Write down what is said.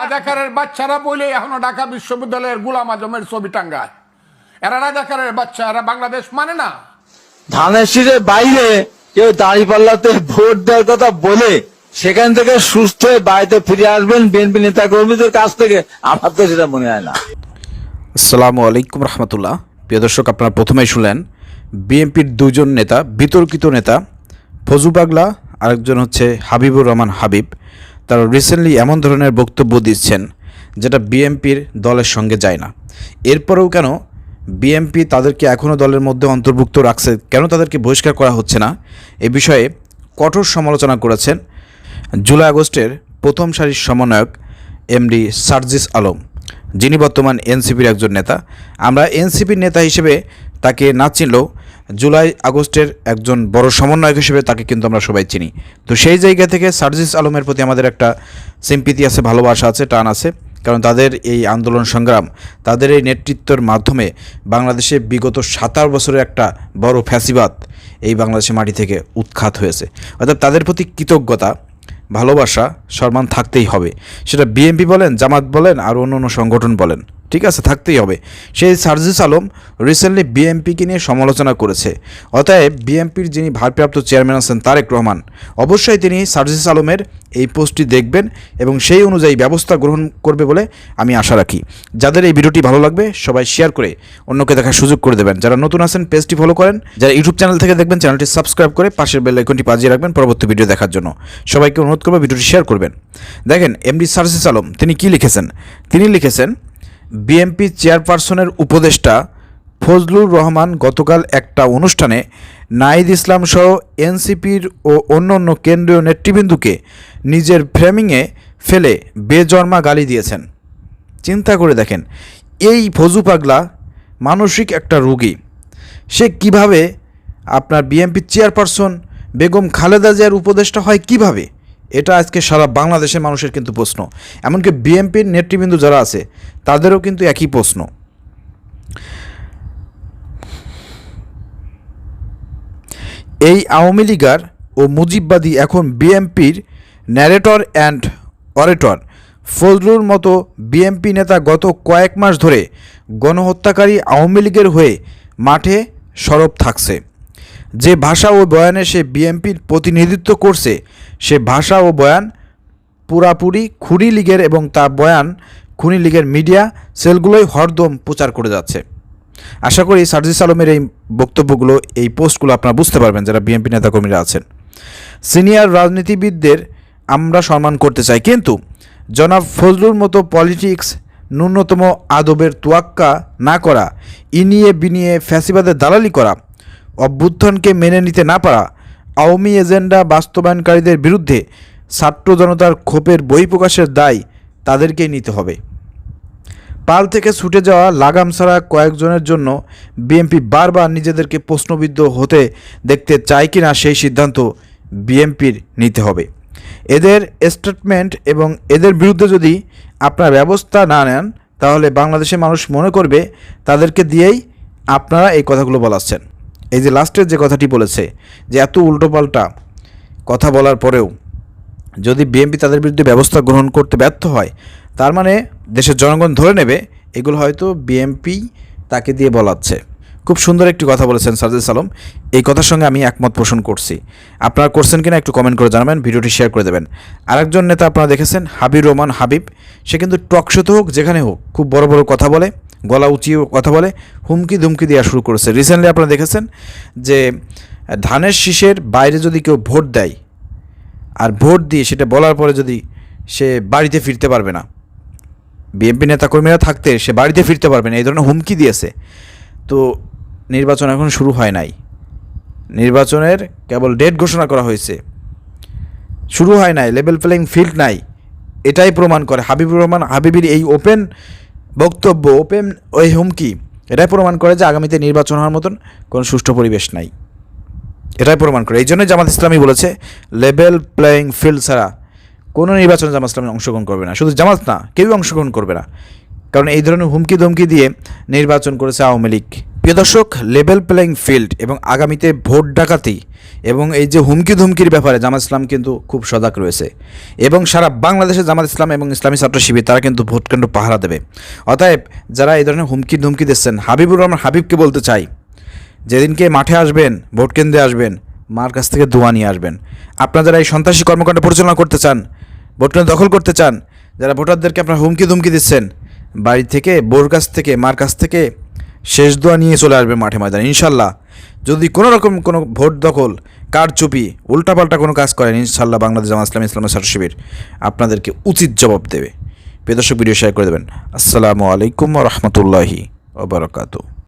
রাজাকারের বাচ্চারা বলে এখনও ঢাকা বিশ্ববিদ্যালয়ের গুলাম আজমের ছবি টাঙ্গায়। এরা রাজাকারের বাচ্চা এরা বাংলাদেশ মানে না। ধানের শীষের বাইরে কেউ দাঁড়ি পাল্লাতে ভোট দেওয়ার কথা বলে সেখান থেকে সুস্থ হয়ে বাড়িতে ফিরে আসবেন বিএনপি নেতা কর্মীদের কাছ থেকে। আমার তো সেটা মনে হয় না। আসসালামু আলাইকুম রহমতুল্লাহ। প্রিয় দর্শক আপনারা প্রথমেই শুনলেন বিএনপির দুজন নেতা বিতর্কিত নেতা ফজু পাগলা আরেকজন হচ্ছে হাবিবুর রহমান হাবিব। তারা রিসেন্টলি এমন ধরনের বক্তব্য দিচ্ছেন, যেটা বিএনপির দলের সঙ্গে যায় না। এরপরেও কেন বিএনপি তাদেরকে এখনও দলের মধ্যে অন্তর্ভুক্ত রাখছে, কেন তাদেরকে বহিষ্কার করা হচ্ছে না? এ বিষয়ে কঠোর সমালোচনা করেছেন জুলাই আগস্টের প্রথম সারির সমন্বয়ক এমডি সার্জিস আলম, যিনি বর্তমান এনসিপির একজন নেতা। আমরা এনসিপির নেতা হিসেবে তাকে না চিনলেও জুলাই আগস্টের একজন বড় সমন্বয়ক হিসেবে তাকে কিন্তু আমরা সবাই চিনি। তো সেই জায়গা থেকে সার্জিস আলমের প্রতি আমাদের একটা সিম্পিতি আছে, ভালোবাসা আছে, টান আছে। কারণ তাদের এই আন্দোলন সংগ্রাম, তাদের এই নেতৃত্বের মাধ্যমে বাংলাদেশে বিগত সাতার বছরের একটা বড় ফ্যাসিবাদ এই বাংলাদেশের মাটি থেকে উৎখাত হয়েছে। অর্থাৎ তাদের প্রতি কৃতজ্ঞতা, ভালোবাসা, সম্মান থাকতেই হবে। সেটা বিএনপি বলেন, জামাত বলেন, আর অন্য অন্য সংগঠন বলেন। ঠিক আছে, থাকতেই হবে। সেই সার্জিস আলম রিসেন্টলি বিএনপিকে নিয়ে সমালোচনা করেছে। অতএব বিএনপির যিনি ভারপ্রাপ্ত চেয়ারম্যান আছেন তারেক রহমান, অবশ্যই তিনি সার্জিস আলমের এই পোস্টটি দেখবেন এবং সেই অনুযায়ী ব্যবস্থা গ্রহণ করবে বলে আমি আশা রাখি। যাদের এই ভিডিওটি ভালো লাগবে, সবাই শেয়ার করে অন্যকে দেখার সুযোগ করে দেবেন। যারা নতুন আছেন, পেজটি ফলো করেন। যারা ইউটিউব চ্যানেল থেকে দেখবেন চ্যানেলটি সাবস্ক্রাইব করে পাশের বেল আইকনটি বাজিয়ে রাখবেন পরবর্তী ভিডিও দেখার জন্য। সবাইকে অনুরোধ করব ভিডিওটি শেয়ার করবেন। দেখেন এমডি সার্জিস আলম, তিনি কি লিখেছেন? তিনি লিখেছেন বিএমপি চেয়ারপারসনের উপদেষ্টা ফজলুর রহমান গতকাল একটা অনুষ্ঠানে নাইদ ইসলাম সহ এনসিপির ও অন্যান্য কেন্দ্রীয় নেতৃবৃন্দুকে নিজের ফ্রেমিংয়ে ফেলে বেজর্মা গালি দিয়েছেন। চিন্তা করে দেখেন, এই ফজু পাগলা মানসিক একটা রোগী। সে কীভাবে আপনার বিএনপির চেয়ারপারসন বেগম খালেদা জিয়ার উপদেষ্টা হয় কীভাবে? এটা আজকে সারা বাংলাদেশের মানুষের কিন্তু প্রশ্ন। এমনকি বিএনপির নেতৃবৃন্দ যারা আছে, তাদেরও কিন্তু একই প্রশ্ন। এই আওয়ামী লীগার ও মুজিববাদী এখন বিএনপির ন্যারেটর অ্যান্ড অরেটর ফজলুর মতো বিএনপি নেতা গত কয়েক মাস ধরে গণহত্যাকারী আওয়ামী লীগের হয়ে মাঠে সরব থাকছে। যে ভাষা ও বয়ানে সে বিএনপির প্রতিনিধিত্ব করছে, সে ভাষা ও বয়ান পুরাপুরি খুনি লীগের এবং তার বয়ান খুনি লীগের মিডিয়া সেলগুলোই হরদম প্রচার করে যাচ্ছে। আশা করি সার্জিস আলমের এই বক্তব্যগুলো, এই পোস্টগুলো আপনারা বুঝতে পারবেন যারা বিএনপি নেতাকর্মীরা আছেন। সিনিয়র রাজনীতিবিদদের আমরা সম্মান করতে চাই, কিন্তু জনাব ফজলুর মতো পলিটিক্স ন্যূনতম আদবের তোয়াক্কা না করা, ইনিয়ে বিনিয়ে ফ্যাসিবাদের দালালি করা অভ্যুত্থানকে মেনে নিতে না পারা আওয়ামী এজেন্ডা বাস্তবায়নকারীদের বিরুদ্ধে ছাত্র জনতার ক্ষোভের বহিঃপ্রকাশের দায় তাদেরকেই নিতে হবে। পাল থেকে ছুটে যাওয়া লাগাম ছাড়া কয়েকজনের জন্য বিএনপি বারবার নিজেদেরকে প্রশ্নবিদ্ধ হতে দেখতে চায় কি না সেই সিদ্ধান্ত বিএনপির নিতে হবে। এদের স্টেটমেন্ট এবং এদের বিরুদ্ধে যদি আপনারা ব্যবস্থা না নেন, তাহলে বাংলাদেশের মানুষ মনে করবে তাদেরকে দিয়েই আপনারা এই কথাগুলো বলাচ্ছেন। এই যে লাস্টের যে কথাটি বলেছে যে এত উল্টোপাল্টা কথা বলার পরেও যদি বিএনপি তাদের বিরুদ্ধে ব্যবস্থা গ্রহণ করতে ব্যর্থ হয়, তার মানে দেশের জনগণ ধরে নেবে, এগুলো হয়তো বিএনপি তাকে দিয়ে বলাচ্ছে। খুব সুন্দর একটি কথা বলেছেন সার্জিস সালম এই কথার সঙ্গে আমি একমত পোষণ করছি। আপনারা করছেন কিনা একটু কমেন্ট করে জানাবেন, ভিডিওটি শেয়ার করে দেবেন। আরেকজন নেতা আপনারা দেখেছেন হাবিব রহমান হাবিব। সে কিন্তু টকশোতে হোক, যেখানে হোক, খুব বড় বড় কথা বলে। গলা উঁচিয়ে কথা বলে, হুমকি ধুমকি দেওয়া শুরু করেছে। রিসেন্টলি আপনারা দেখেছেন যে, ধানের শীষের বাইরে যদি কেউ ভোট দেয়, আর ভোট দিয়ে সেটা বলার পরে যদি সে বাড়িতে ফিরতে পারবে না, বিএনপি নেতাকর্মীরা থাকতে সে বাড়িতে ফিরতে পারবে না, এই ধরনের হুমকি দিয়েছে, তো নির্বাচন এখন শুরু হয় নাই। নির্বাচনের কেবল ডেট ঘোষণা করা হয়েছে। শুরু হয় নাই লেভেল প্লেইং ফিল্ড নাই। এটাই প্রমাণ করে, হাবিবুর রহমান, হাবিবির এই ওপেন বক্তব্য ওপেন ওই হুমকি, এটাই প্রমাণ করে যে আগামীতে নির্বাচন হওয়ার মতন কোনো সুষ্ঠু পরিবেশ নাই। এটাই প্রমাণ করে। এই জন্যই জামাত ইসলামী বলেছে লেভেল প্লেয়িং ফিল্ড ছাড়া কোনো নির্বাচনে জামাত ইসলামী অংশগ্রহণ করবে না। শুধু জামাত না, কেউই অংশগ্রহণ করবে না। কারণ এই ধরনের হুমকি ধমকি দিয়ে নির্বাচন করেছে আওয়ামী লীগ। প্রিয় দর্শক লেভেল প্লেইং ফিল্ড এবং আগামীতে ভোট ডাকাতি এবং এই যে হুমকি ধুমকির ব্যাপারে জামাত ইসলাম কিন্তু খুব সজাগ রয়েছে এবং সারা বাংলাদেশে জামাত ইসলাম এবং ইসলামী ছাত্র শিবির, তারা কিন্তু ভোট কেন্দ্র পাহারা দেবে। অতএব যারা এই ধরনের হুমকি ধুমকি দিচ্ছেন, হাবিবুর রহমান হাবিবকে বলতে চাই, যেদিনকে মাঠে আসবেন ভোট কেন্দ্রে আসবেন, মার কাছ থেকে দোয়া নিয়ে আসবেন। আপনারা যারা এই সন্ত্রাসী কর্মকাণ্ড পরিচালনা করতে চান ভোট কেন্দ্র দখল করতে চান, যারা ভোটারদেরকে আপনারা হুমকি ধুমকি দিচ্ছেন, বাড়ি থেকে, বোর কাছ থেকে, মার কাছ থেকে শেষ দোয়া নিয়ে চলে আসবে মাঠে ময়দানে, ইনশাল্লাহ। যদি কোনো রকম কোনো ভোট দখল কার চুপি উল্টাপাল্টা কোনো কাজ করেন, ইনশাল্লাহ বাংলাদেশ জামা ইসলাম ইসলামের ছাত্র শিবির আপনাদেরকে উচিত জবাব দেবে। প্রিয় দর্শক, ভিডিও শেয়ার করে দেবেন। আসসালামু আলাইকুম রহমতুল্লাহি ওবরাকাতু